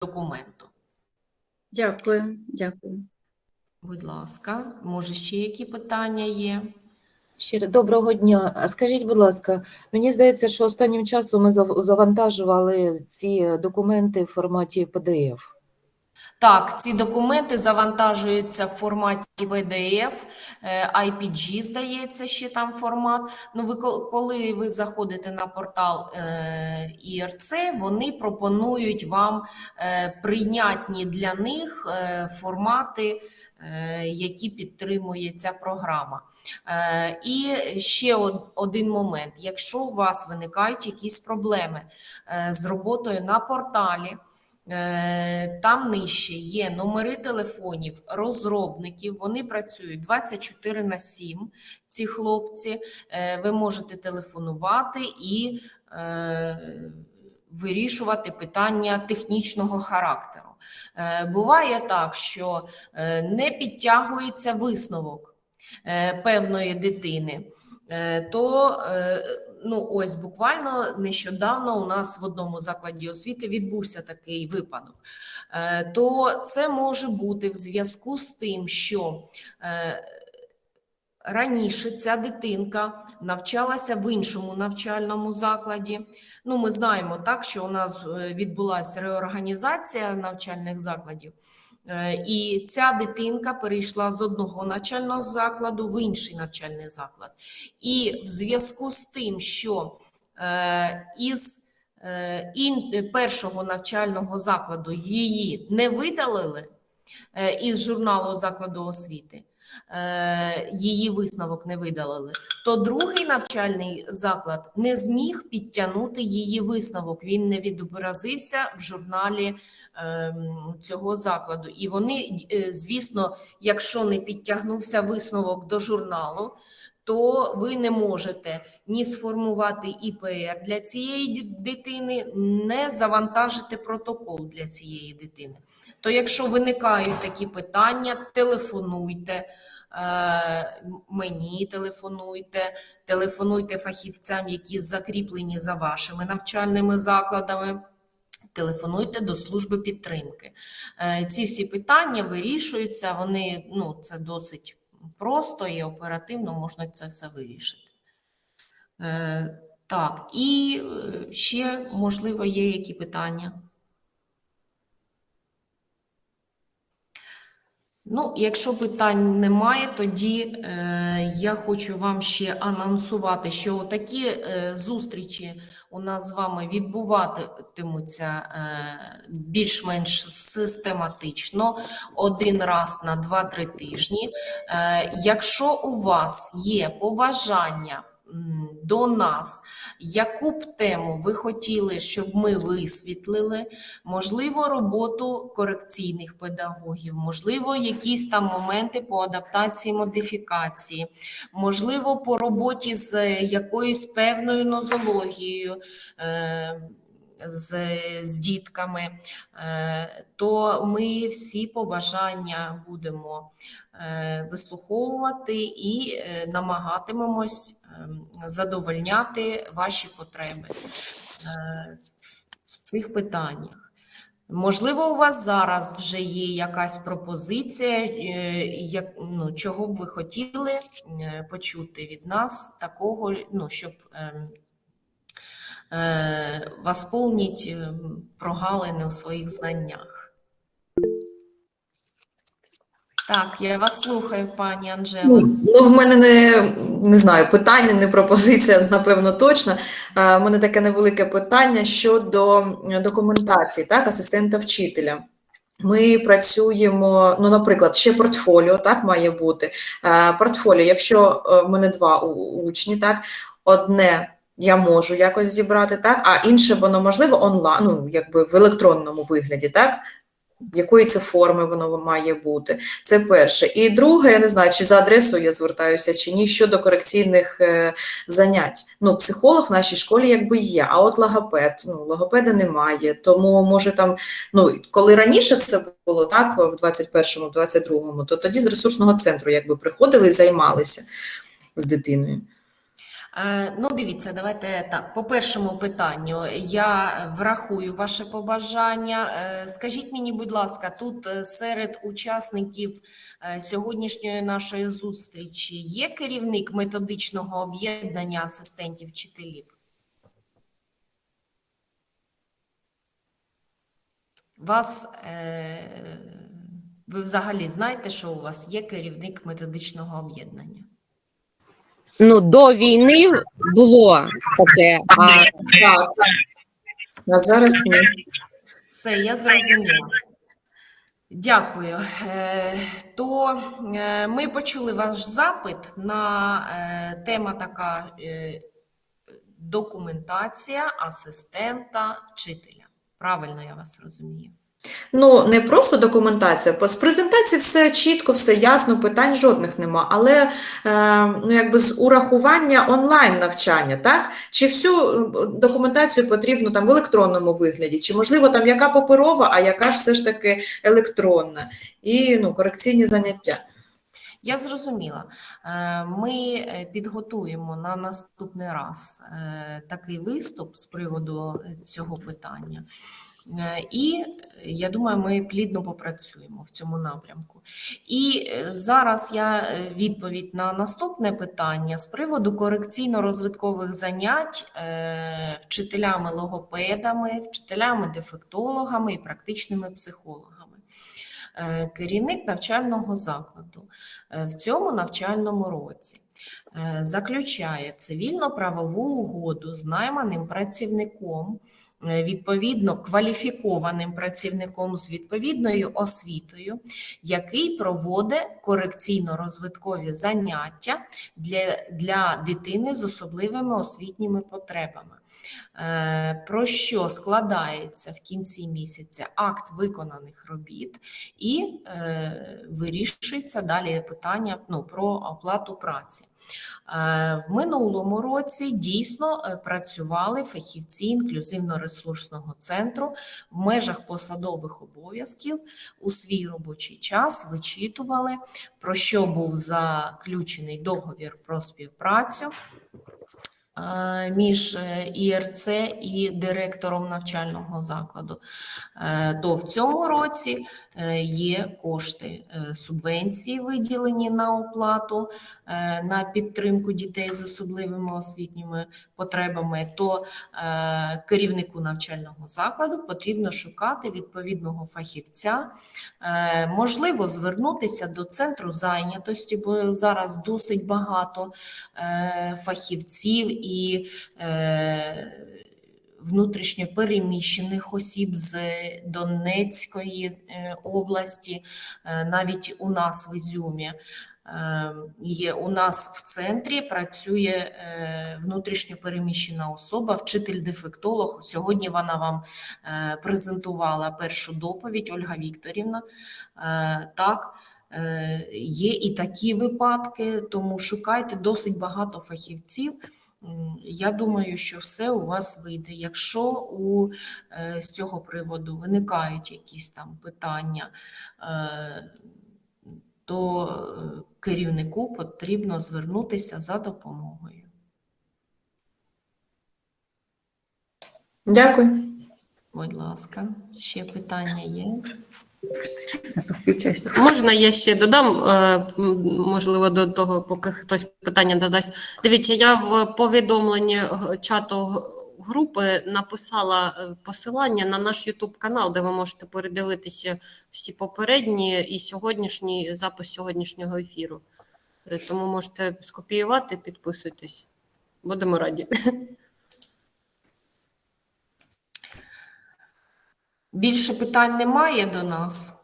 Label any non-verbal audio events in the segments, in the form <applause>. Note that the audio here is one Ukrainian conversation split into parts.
документу. Дякую, дякую. Будь ласка, може ще які питання є? Щиро доброго дня. А скажіть, будь ласка, мені здається, що останнім часом ми завантажували ці документи в форматі PDF. Так, ці документи завантажуються в форматі PDF, е, IPG, здається, ще там формат. Ну, ви коли ви заходите на портал е, ІРЦ, вони пропонують вам е, прийнятні для них е, формати, е, які підтримує ця програма. Е, І ще один момент: якщо у вас виникають якісь проблеми е, з роботою на порталі. Е, Там нижче є номери телефонів розробників. Вони працюють 24 на 7, ці хлопці. Е, Ви можете телефонувати і е, вирішувати питання технічного характеру. Буває так, що не підтягується висновок певної дитини. То ну ось буквально нещодавно у нас в одному закладі освіти відбувся такий випадок. Е, То це може бути в зв'язку з тим, що е, раніше ця дитинка навчалася в іншому навчальному закладі. Ну, ми знаємо так, що у нас е, відбулася реорганізація навчальних закладів. Е, І ця дитинка перейшла з одного навчального закладу в інший навчальний заклад. І в зв'язку з тим, що е, із е, першого навчального закладу її не видалили із журналу закладу освіти, її висновок не видалили, то другий навчальний заклад не зміг підтягнути її висновок. Він не відобразився в журналі ем, цього закладу. І вони, е, звісно, якщо не підтягнувся висновок до журналу, то ви не можете ні сформувати ІПР для цієї дитини, не завантажити протокол для цієї дитини. То якщо виникають такі питання, телефонуйте. е, Мені телефонуйте, телефонуйте фахівцям, які закріплені за вашими навчальними закладами. Телефонуйте до служби підтримки. Е, Ці всі питання вирішуються. Вони ну це досить просто і оперативно можна це все вирішити. Е, Так, і е, ще, можливо, є які питання. Ну, якщо питань немає, тоді е, я хочу вам ще анонсувати, що такі е, зустрічі у нас з вами відбуватимуться е, більш-менш систематично один раз на 2-3 тижні. Е, якщо у вас є побажання до нас, яку б тему ви хотіли, щоб ми висвітлили, можливо, роботу корекційних педагогів, можливо, якісь там моменти по адаптації модифікації, можливо, по роботі з е, якоюсь певною нозологією. З, з дітками, е, то ми всі побажання будемо е, вислуховувати і е, намагатимемось ем, задовольняти ваші потреби в цих питаннях. Можливо, у вас зараз вже є якась пропозиція, як, ну, чого б ви хотіли почути від нас, такого, ну, щоб ем, восполнить ем, прогалини у своїх знаннях. Так, я вас слухаю, пані Анжела. Ну, ну, в мене не, не знаю, питання, не пропозиція, напевно, точно. Е, У мене таке невелике питання щодо е, документації, так, асистента вчителя. Ми працюємо, ну, наприклад, ще портфоліо, так, має бути. Е, Портфоліо, якщо е, в мене два учні, так, одне я можу якось зібрати, так, а інше воно можливо онлайн, ну, якби в електронному вигляді, так, якої це форми воно має бути. Це перше. І друге, я не знаю, чи за адресою я звертаюся, чи ні, щодо корекційних е, занять. Ну, психолог в нашій школі якби є, а от логопед, ну, логопеда немає. Тому, може, там, ну, коли раніше це було так, в 21-му, 22-му, то тоді з ресурсного центру якби приходили і займалися з дитиною. Е, Ну, дивіться, давайте так. По першому питанню я врахую ваше побажання. Е, Скажіть мені, будь ласка, тут е, серед учасників сьогоднішньої нашої зустрічі є керівник методичного об'єднання асистентів вчителів? Вас ви взагалі знаєте, що у вас є керівник методичного об'єднання? Ну, до війни було таке, а Так. А зараз ні. Все, я зрозуміла. Дякую. Е, То е, ми почули ваш запит на е, тема така документація асистента вчителя. Правильно я вас розумію. Ну, не просто документація, з презентації все чітко, все ясно, питань жодних нема. Але е, ну, якби з урахування онлайн навчання, так? Чи всю е, документацію потрібно там в електронному вигляді, чи можливо там яка паперова, а яка ж все ж таки електронна, і ну, корекційні заняття. Я зрозуміла. Е, Ми е, підготуємо на наступний раз такий виступ з приводу цього питання. Е, І е, я думаю, ми плідно попрацюємо в цьому напрямку. І е, зараз я відповідь на наступне питання з приводу корекційно-розвиткових занять вчителями логопедами, вчителями дефектологами і практичними психологами. Керівник навчального закладу в цьому навчальному році заключає цивільно-правову угоду з найманим працівником, відповідно кваліфікованим працівником з відповідною освітою, який проводить корекційно-розвиткові заняття для, для дитини з особливими освітніми потребами. Е, Про що складається в кінці місяця акт виконаних робіт, і е, вирішується далі питання ну, про оплату праці. Е, В минулому році дійсно працювали фахівці інклюзивно-ресурсного центру в межах посадових обов'язків у свій робочий час вичитували, про що був заключений договір про співпрацю між е, ІРЦ і директором навчального закладу. Е, То в цьому році е, є кошти субвенції, виділені на оплату на підтримку дітей з особливими освітніми потребами, то керівнику навчального закладу потрібно шукати відповідного фахівця, можливо, звернутися до центру зайнятості, бо зараз досить багато фахівців і е, внутрішньо переміщених осіб з Донецької е, області, е, навіть у нас в Ізюмі. Є у нас в центрі працює внутрішньо переміщена особа, вчитель-дефектолог. Сьогодні вона вам презентувала першу доповідь Ольга Вікторівна. Так, є і такі випадки, тому шукайте досить багато фахівців. Я думаю, що все у вас вийде. Якщо у, е, з цього приводу виникають якісь там питання, е, то е, керівнику потрібно звернутися за допомогою. Дякую. Будь ласка, ще питання є? Можна я ще додам, е, можливо, до того, поки хтось питання додасть. Дивіться, я в повідомленні чату групи написала е, посилання на наш YouTube канал, де ви можете передивитися всі попередні і сьогоднішній запис сьогоднішнього ефіру. Е, Тому можете скопіювати, підписуйтесь. Будемо раді. <laughs> Більше питань немає до нас.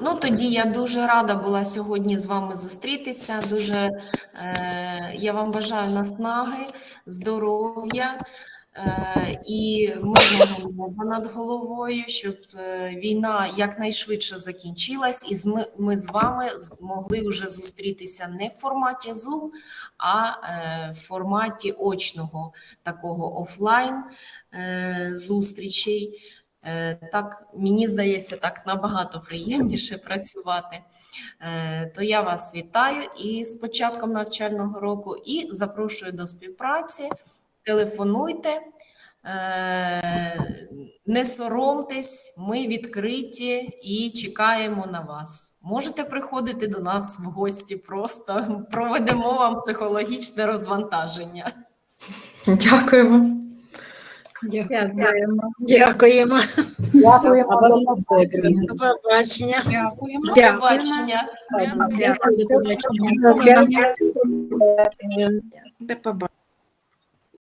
Ну, тоді я дуже рада була сьогодні з вами зустрітися. Дуже е, я вам бажаю наснаги, здоров'я і мирного неба над головою, щоб е, війна якнайшвидше закінчилась, і ми, ми з вами змогли вже зустрітися не в форматі Zoom, а е, в форматі очного такого офлайн е, зустрічей. Е, Так, мені здається, так набагато приємніше <laughs> працювати. Е, То я вас вітаю і з початком навчального року і запрошую до співпраці. Телефонуйте, е, не соромтесь, ми відкриті і чекаємо на вас. Можете приходити до нас в гості, просто проведемо вам психологічне розвантаження. Дякуємо. Дякуємо. Дякуємо. Дякуємо. До побачення. До побачення. Дякую, до побачення. До побачення.